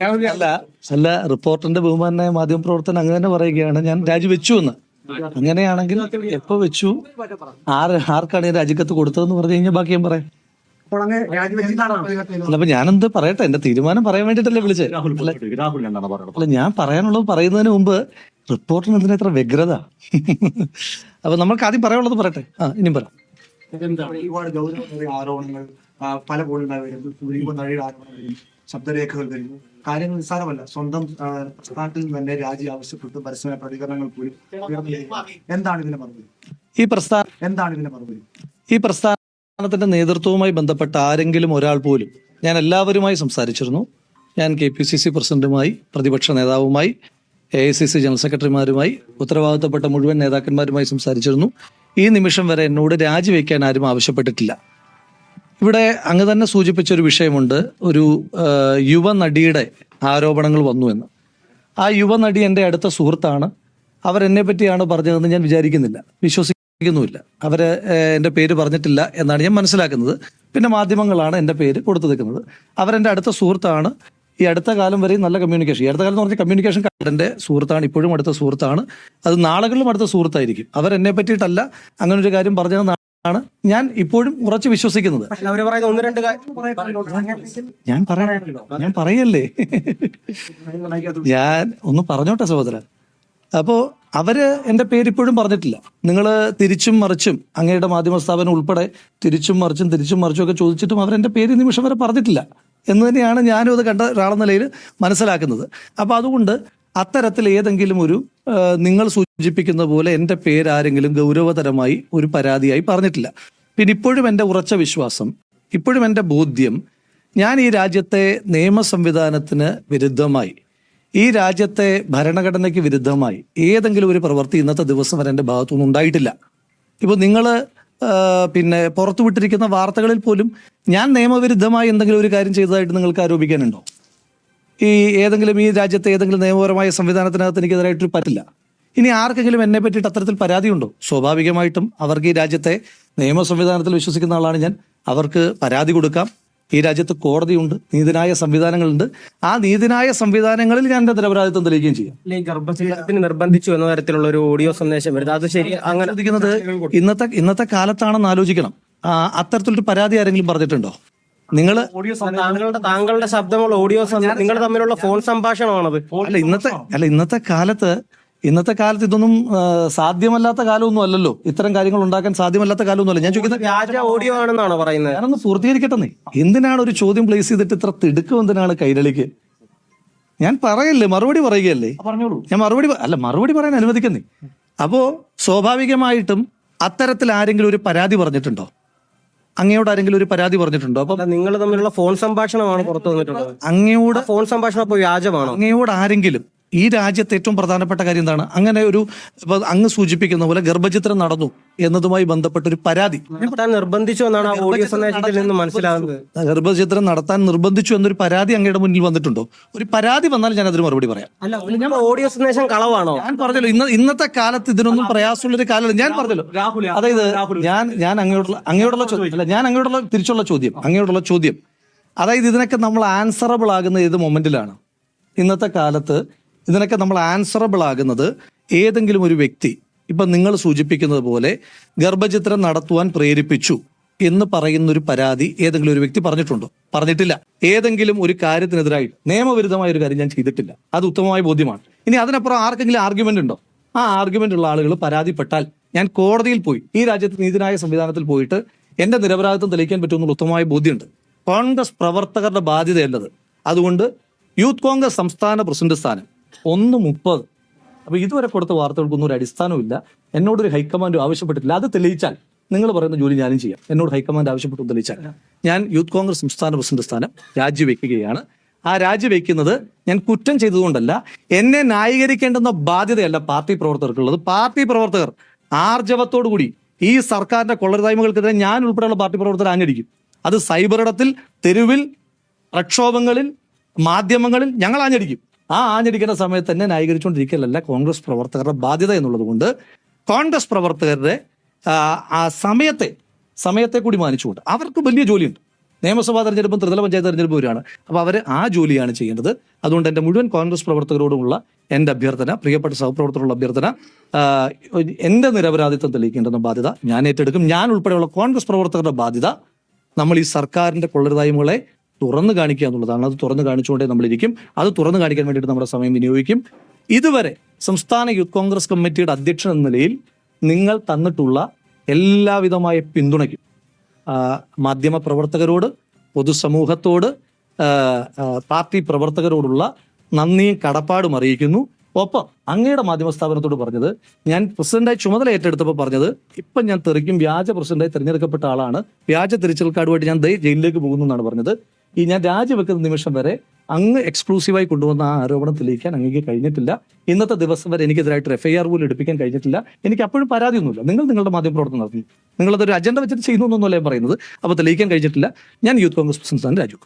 അല്ല അല്ല റിപ്പോർട്ടറിന്റെ ബഹുമാനായ മാധ്യമ പ്രവർത്തനം അങ്ങനെ തന്നെ പറയുകയാണ്. ഞാൻ രാജിവെച്ചു എന്ന്. അങ്ങനെയാണെങ്കിൽ എപ്പോ വെച്ചു? ആര് ആർക്കാണ് ഈ രാജിക്കത്ത് കൊടുത്തതെന്ന് പറഞ്ഞു കഴിഞ്ഞാൽ ബാക്കി ഞാൻ പറയാം. അപ്പോൾ അങ്ങ് രാജിവെച്ചിട്ടാണോ? അല്ല അപ്പൊ ഞാനെന്ത് പറയട്ടെ? എന്റെ തീരുമാനം പറയാൻ വേണ്ടിട്ടല്ലേ വിളിച്ചത് അല്ല ഞാൻ പറയാനുള്ളത് പറയുന്നതിന് മുമ്പ് റിപ്പോർട്ടിന് എന്തിനാ ഇത്ര വ്യഗ്രത? അപ്പൊ നമ്മൾക്ക് ആദ്യം പറയാനുള്ളത് പറയട്ടെ. ആ ഇനിയും പറ ഒരുപാട് ഗൗരവമേറിയ ആരോപണങ്ങൾ പല ആരോപണം വരുന്നു. ശബ്ദരേഖകൾ വരുന്നു. കാര്യങ്ങൾ നിസ്സാരമല്ല. സ്വന്തം സ്ഥാനത്തിൽ നിന്ന് തന്നെ രാജി ആവശ്യപ്പെട്ട് പരസ്യമായ പ്രതികരണങ്ങൾ പോലും എന്താണ് ഇതിന്റെ മറുപടി? ഈ പ്രസ്ഥാനം എന്താണ് ഇതിന്റെ മറുപടി? ഈ പ്രസ്ഥാനത്തിന്റെ നേതൃത്വവുമായി ബന്ധപ്പെട്ട ആരെങ്കിലും ഒരാൾ പോലും ഞാൻ എല്ലാവരുമായി സംസാരിച്ചിരുന്നു. ഞാൻ കെ പി സി സി പ്രസിഡന്റുമായി പ്രതിപക്ഷ നേതാവുമായി A I C C general സെക്രട്ടറിമാരുമായി ഉത്തരവാദിത്തപ്പെട്ട മുഴുവൻ നേതാക്കന്മാരുമായി സംസാരിച്ചിരുന്നു. ഈ നിമിഷം വരെ എന്നോട് രാജിവെക്കാൻ ആരും ആവശ്യപ്പെട്ടിട്ടില്ല. ഇവിടെ അങ്ങ് തന്നെ സൂചിപ്പിച്ച ഒരു വിഷയമുണ്ട്. ഒരു യുവനടിയുടെ ആരോപണങ്ങൾ വന്നു എന്ന്. ആ യുവനടി എന്റെ അടുത്ത സുഹൃത്താണ്. അവരെന്നെ പറ്റിയാണ് പറഞ്ഞതെന്ന് ഞാൻ വിചാരിക്കുന്നില്ല. വിശ്വസിക്കുന്നുമില്ല. അവർ എന്റെ പേര് പറഞ്ഞിട്ടില്ല എന്നാണ് ഞാൻ മനസ്സിലാക്കുന്നത്. പിന്നെ മാധ്യമങ്ങളാണ് എന്റെ പേര് കൊടുത്തു നിൽക്കുന്നത് അവരെന്റെ അടുത്ത സുഹൃത്താണ്. ഈ അടുത്ത കാലം വരെയും നല്ല കമ്മ്യൂണിക്കേഷൻ ഈ അടുത്ത കാലം എന്ന് പറഞ്ഞാൽ കമ്മ്യൂണിക്കേഷൻ കാർഡിന്റെ സുഹൃത്താണ്. ഇപ്പോഴും അടുത്ത സുഹൃത്താണ്. അത് നാളുകളിലും അടുത്ത സുഹൃത്തായിരിക്കും. അവരെന്നെ പറ്റിയിട്ടല്ല. അങ്ങനെ ഒരു കാര്യം പറഞ്ഞതെന്നാണ് ഞാൻ ഇപ്പോഴും ഉറച്ചു വിശ്വസിക്കുന്നത്. ഒന്ന് രണ്ട് ഞാൻ പറയ ഞാൻ പറയല്ലേ? ഞാൻ ഒന്ന് പറഞ്ഞോട്ടെ സഹോദരൻ. അപ്പോ അവർ എന്റെ പേര് ഇപ്പോഴും പറഞ്ഞിട്ടില്ല. നിങ്ങൾ തിരിച്ചും മറിച്ചും അങ്ങയുടെ മാധ്യമ സ്ഥാപനം ഉൾപ്പെടെ തിരിച്ചും മറിച്ചും തിരിച്ചും മറിച്ചും ഒക്കെ ചോദിച്ചിട്ടും അവരെ പേര് നിമിഷം വരെ പറഞ്ഞിട്ടില്ല. എന്ന് തന്നെയാണ് ഞാനും അത് കണ്ട ഒരാളെന്ന നിലയിൽ മനസ്സിലാക്കുന്നത്. അപ്പൊ അതുകൊണ്ട് അത്തരത്തിൽ ഏതെങ്കിലും ഒരു നിങ്ങൾ സൂചിപ്പിക്കുന്ന പോലെ എന്റെ പേര് ആരെങ്കിലും ഗൗരവതരമായി ഒരു പരാതിയായി പറഞ്ഞിട്ടില്ല. പിന്നെ ഇപ്പോഴും എന്റെ ഉറച്ച വിശ്വാസം ഇപ്പോഴും എന്റെ ബോധ്യം ഞാൻ ഈ രാജ്യത്തെ നിയമ സംവിധാനത്തിന് വിരുദ്ധമായി ഈ രാജ്യത്തെ ഭരണഘടനയ്ക്ക് വിരുദ്ധമായി ഏതെങ്കിലും ഒരു പ്രവൃത്തി ഇന്നത്തെ ദിവസം വരെ എന്റെ ഭാഗത്തുനിന്ന് ഉണ്ടായിട്ടില്ല. ഇപ്പോൾ നിങ്ങൾ പിന്നെ പുറത്തുവിട്ടിരിക്കുന്ന വാർത്തകളിൽ പോലും ഞാൻ നിയമവിരുദ്ധമായി എന്തെങ്കിലും ഒരു കാര്യം ചെയ്തതായിട്ട് നിങ്ങൾക്ക് ആരോപിക്കാനുണ്ടോ? ഈ ഏതെങ്കിലും ഈ രാജ്യത്തെ ഏതെങ്കിലും നിയമപരമായ സംവിധാനത്തിനകത്ത് എനിക്കെതിരായിട്ട് പറ്റില്ല. ഇനി ആർക്കെങ്കിലും എന്നെ പറ്റിയിട്ട് അത്തരത്തിൽ പരാതിയുണ്ടോ? സ്വാഭാവികമായിട്ടും അവർക്ക് ഈ രാജ്യത്തെ നിയമ സംവിധാനത്തിൽ വിശ്വസിക്കുന്ന ആളാണ് ഞാൻ. അവർക്ക് പരാതി കൊടുക്കാം. ഈ രാജ്യത്ത് കോടതിയുണ്ട് നീതിനായ സംവിധാനങ്ങളുണ്ട്. ആ നീതിനായ സംവിധാനങ്ങളിൽ ഞാൻ എന്റെ നിരപരാധിത്വം തെളിയിക്കുകയും ചെയ്യാം. ഗർഭചിത്രത്തിന് നിർബന്ധിച്ചു എന്ന തരത്തിലുള്ള ഒരു ഓഡിയോ സന്ദേശം വരുന്നത്. അത് ശരി അങ്ങനെ ഇന്നത്തെ ഇന്നത്തെ കാലത്താണെന്ന് ആലോചിക്കണം. അത്തരത്തിലൊരു പരാതി ആരെങ്കിലും പറഞ്ഞിട്ടുണ്ടോ? നിങ്ങൾ താങ്കളുടെ താങ്കളുടെ ശബ്ദമുള്ള ഓഡിയോ നിങ്ങൾ തമ്മിലുള്ള ഫോൺ സംഭാഷണമാണത്. അല്ല ഇന്നത്തെ അല്ല ഇന്നത്തെ കാലത്ത് ഇന്നത്തെ കാലത്ത് ഇതൊന്നും സാധ്യമല്ലാത്ത കാലമൊന്നും അല്ലല്ലോ. ഇത്തരം കാര്യങ്ങൾ ഉണ്ടാക്കാൻ സാധ്യമല്ലാത്ത കാലമൊന്നും അല്ല. ഞാൻ ചോദിക്കുന്നത് വ്യാജ ഓഡിയോ ആണെന്നാണോ പറയുന്നത്? ഞാനൊന്ന് പൂർത്തീകരിക്കട്ടെ എന്തിനാണ് ഒരു ചോദ്യം പ്ലേസ് ചെയ്തിട്ട് ഇത്ര തിടുക്കം എന്തിനാണ് കൈരളിക്ക്? ഞാൻ പറയല്ലേ മറുപടി പറയുകയല്ലേ? പറഞ്ഞോളൂ. ഞാൻ മറുപടി അല്ല മറുപടി പറയാൻ അനുവദിക്കുന്നേ അപ്പോ സ്വാഭാവികമായിട്ടും അത്തരത്തിൽ ആരെങ്കിലും ഒരു പരാതി പറഞ്ഞിട്ടുണ്ടോ? അങ്ങയോട് ആരെങ്കിലും ഒരു പരാതി പറഞ്ഞിട്ടുണ്ടോ? അപ്പൊ നിങ്ങൾ തമ്മിലുള്ള ഫോൺ സംഭാഷണമാണ് പുറത്തു വന്നിട്ടുള്ളത്? അങ്ങയോട് ഫോൺ സംഭാഷണം അപ്പൊ വ്യാജമാണോ? അങ്ങയോട് ആരെങ്കിലും ഈ രാജ്യത്തെ ഏറ്റവും പ്രധാനപ്പെട്ട കാര്യം എന്താണ്? അങ്ങനെ ഒരു അങ്ങ് സൂചിപ്പിക്കുന്ന പോലെ ഗർഭചിത്രം നടന്നു എന്നതുമായി ബന്ധപ്പെട്ട ഒരു പരാതി. നിർബന്ധിച്ചു എന്നാണ് ആ ഓഡിയോ സന്ദേശത്തിൽ നിന്ന് മനസ്സിലാകുന്നത്. ഗർഭചിത്രം നടത്താൻ നിർബന്ധിച്ചു എന്നൊരു പരാതി അങ്ങയുടെ മുന്നിൽ വന്നിട്ടുണ്ടോ? ഒരു പരാതി വന്നാൽ ഞാൻ അതിന് മറുപടി പറയാം. അല്ല ഞാൻ ഓഡിയോ സന്ദേശം കളവാണോ? ഞാൻ പറഞ്ഞല്ലോ ഇന്ന് ഇന്നത്തെ കാലത്ത് ഇതിനൊന്നും പ്രയാസമുള്ളൊരു കാലമല്ല. ഞാൻ പറഞ്ഞല്ലോ. അതായത് ഞാൻ ഞാൻ അങ്ങോട്ടുള്ള അങ്ങയോടുള്ള ചോദ്യം അല്ല ഞാൻ അങ്ങോട്ടുള്ള തിരിച്ചുള്ള ചോദ്യം. അങ്ങയോടുള്ള ചോദ്യം. അതായത് ഇതിനൊക്കെ നമ്മൾ ആൻസറബിൾ ആകുന്ന ഏത് മൊമെന്റിലാണ് ഇന്നത്തെ കാലത്ത് ഇതിനൊക്കെ നമ്മൾ ആൻസറബിൾ ആകുന്നത് ഏതെങ്കിലും ഒരു വ്യക്തി ഇപ്പം നിങ്ങൾ സൂചിപ്പിക്കുന്നത് പോലെ ഗർഭചിത്രം നടത്തുവാൻ പ്രേരിപ്പിച്ചു എന്ന് പറയുന്ന ഒരു പരാതി ഏതെങ്കിലും ഒരു വ്യക്തി പറഞ്ഞിട്ടുണ്ടോ? പറഞ്ഞിട്ടില്ല. ഏതെങ്കിലും ഒരു കാര്യത്തിനെതിരായി നിയമവിരുദ്ധമായ ഒരു കാര്യം ഞാൻ ചെയ്തിട്ടില്ല. അത് ഉത്തമമായ ബോധ്യമാണ്. ഇനി അതിനപ്പുറം ആർക്കെങ്കിലും ആർഗ്യുമെന്റ് ഉണ്ടോ? ആ ആർഗ്യുമെന്റ് ഉള്ള ആളുകൾ പരാതിപ്പെട്ടാൽ ഞാൻ കോടതിയിൽ പോയി ഈ രാജ്യത്ത് നീതിന്യായ സംവിധാനത്തിൽ പോയിട്ട് എന്റെ നിരപരാധിത്വം തെളിയിക്കാൻ പറ്റുമെന്നുള്ള ഉത്തമമായ ബോധ്യമുണ്ട്. കോൺഗ്രസ് പ്രവർത്തകരുടെ ബാധ്യതയല്ലത്. അതുകൊണ്ട് യൂത്ത് കോൺഗ്രസ് സംസ്ഥാന പ്രസിഡന്റ് സ്ഥാനം. ഒന്ന് മുപ്പത്. അപ്പൊ ഇതുവരെ കൊടുത്ത വാർത്തകൾക്കൊന്നും ഒരു അടിസ്ഥാനമില്ല എന്നോടൊരു ഹൈക്കമാൻഡ് ആവശ്യപ്പെട്ടിട്ടില്ല. അത് തെളിയിച്ചാൽ നിങ്ങൾ പറയുന്ന ജോലി ഞാനും ചെയ്യാം. എന്നോട് ഹൈക്കമാൻഡ് ആവശ്യപ്പെട്ടു തെളിയിച്ചാൽ ഞാൻ യൂത്ത് കോൺഗ്രസ് സംസ്ഥാന പ്രസിഡന്റ് സ്ഥാനം രാജിവെക്കുകയാണ്. ആ രാജിവെക്കുന്നത് ഞാൻ കുറ്റം ചെയ്തതുകൊണ്ടല്ല എന്നെ ന്യായീകരിക്കേണ്ടുന്ന ബാധ്യതയല്ല പാർട്ടി പ്രവർത്തകർക്കുള്ളത്. പാർട്ടി പ്രവർത്തകർ ആർജവത്തോടുകൂടി ഈ സർക്കാരിന്റെ കൊള്ളരുതായ്മകൾക്കെതിരെ ഞാൻ ഉൾപ്പെടെയുള്ള പാർട്ടി പ്രവർത്തകർ ആഞ്ഞടിക്കും. അത് സൈബറിടത്തിൽ തെരുവിൽ പ്രക്ഷോഭങ്ങളിൽ മാധ്യമങ്ങളിൽ ഞങ്ങൾ ആഞ്ഞടിക്കും. ആ ആഞ്ഞടിക്കുന്ന സമയത്ത് തന്നെ ന്യായീകരിച്ചുകൊണ്ടിരിക്കലല്ല കോൺഗ്രസ് പ്രവർത്തകരുടെ ബാധ്യത എന്നുള്ളത് കൊണ്ട് കോൺഗ്രസ് പ്രവർത്തകരുടെ ആ, സമയത്തെ സമയത്തെ കൂടി മാനിച്ചുകൊണ്ട് അവർക്ക് വലിയ ജോലിയുണ്ട്. നിയമസഭാ തെരഞ്ഞെടുപ്പും ത്രിതല പഞ്ചായത്ത് തെരഞ്ഞെടുപ്പും വരികയാണ്. അപ്പോൾ അവർ ആ ജോലിയാണ് ചെയ്യേണ്ടത്. അതുകൊണ്ട് എന്റെ മുഴുവൻ കോൺഗ്രസ് പ്രവർത്തകരോടുമുള്ള എന്റെ അഭ്യർത്ഥന പ്രിയപ്പെട്ട സഹപ്രവർത്തകരുള്ള അഭ്യർത്ഥന എന്റെ നിരപരാധിത്വം തെളിയിക്കേണ്ടെന്ന ബാധ്യത ഞാൻ ഏറ്റെടുക്കും. ഞാൻ ഉൾപ്പെടെയുള്ള കോൺഗ്രസ് പ്രവർത്തകരുടെ ബാധ്യത നമ്മൾ ഈ സർക്കാരിന്റെ കൊള്ളരുതായ്മകളെ തുറന്നു കാണിക്കുക എന്നുള്ളതാണ്. അത് തുറന്നു കാണിച്ചുകൊണ്ടേ നമ്മളിരിക്കും. അത് തുറന്നു കാണിക്കാൻ വേണ്ടിയിട്ട് നമ്മുടെ സമയം വിനിയോഗിക്കും. ഇതുവരെ സംസ്ഥാന യൂത്ത് കോൺഗ്രസ് കമ്മിറ്റിയുടെ അധ്യക്ഷൻ എന്ന നിലയിൽ നിങ്ങൾ തന്നിട്ടുള്ള എല്ലാവിധമായ പിന്തുണയ്ക്കും. മാധ്യമ പ്രവർത്തകരോട് പൊതുസമൂഹത്തോട് പാർട്ടി പ്രവർത്തകരോടുള്ള നന്ദിയും കടപ്പാടും അറിയിക്കുന്നു. ഒപ്പം അങ്ങയുടെ മാധ്യമ സ്ഥാപനത്തോട് പറഞ്ഞത് ഞാൻ പ്രസിഡന്റായി ചുമതല ഏറ്റെടുത്തപ്പോൾ പറഞ്ഞത് ഇപ്പം ഞാൻ തെറിക്കും വ്യാജ പ്രസിഡന്റായി തിരഞ്ഞെടുക്കപ്പെട്ട ആളാണ്. വ്യാജ തിരിച്ചൽ കാർഡുമായിട്ട് ഞാൻ ജയിലിലേക്ക് പോകുന്നു എന്നാണ് പറഞ്ഞത്. ഈ ഞാൻ രാജിവെക്കുന്ന നിമിഷം വരെ അങ്ങ് എക്സ്ക്ലൂസീവായി കൊണ്ടുവന്ന ആ ആരോപണം തെളിയിക്കാൻ അങ്ങേക്ക് കഴിഞ്ഞിട്ടില്ല. ഇന്നത്തെ ദിവസം വരെ എനിക്കെതിരായിട്ട് എഫ് ഐ ആർ പോലും എടുപ്പിക്കാൻ കഴിഞ്ഞിട്ടില്ല. എനിക്ക് അപ്പോഴും പരാതിയൊന്നുമില്ല. നിങ്ങൾ നിങ്ങളുടെ മാധ്യമ പ്രവർത്തനം നടത്തി. നിങ്ങളതൊരു അജണ്ട വെച്ചിട്ട് ചെയ്യുന്നു എന്നല്ലേ പറയുന്നത്. അപ്പോൾ തെളിയിക്കാൻ കഴിഞ്ഞിട്ടില്ല. ഞാൻ യൂത്ത് കോൺഗ്രസ് പ്രസിഡന്റ് രാജു.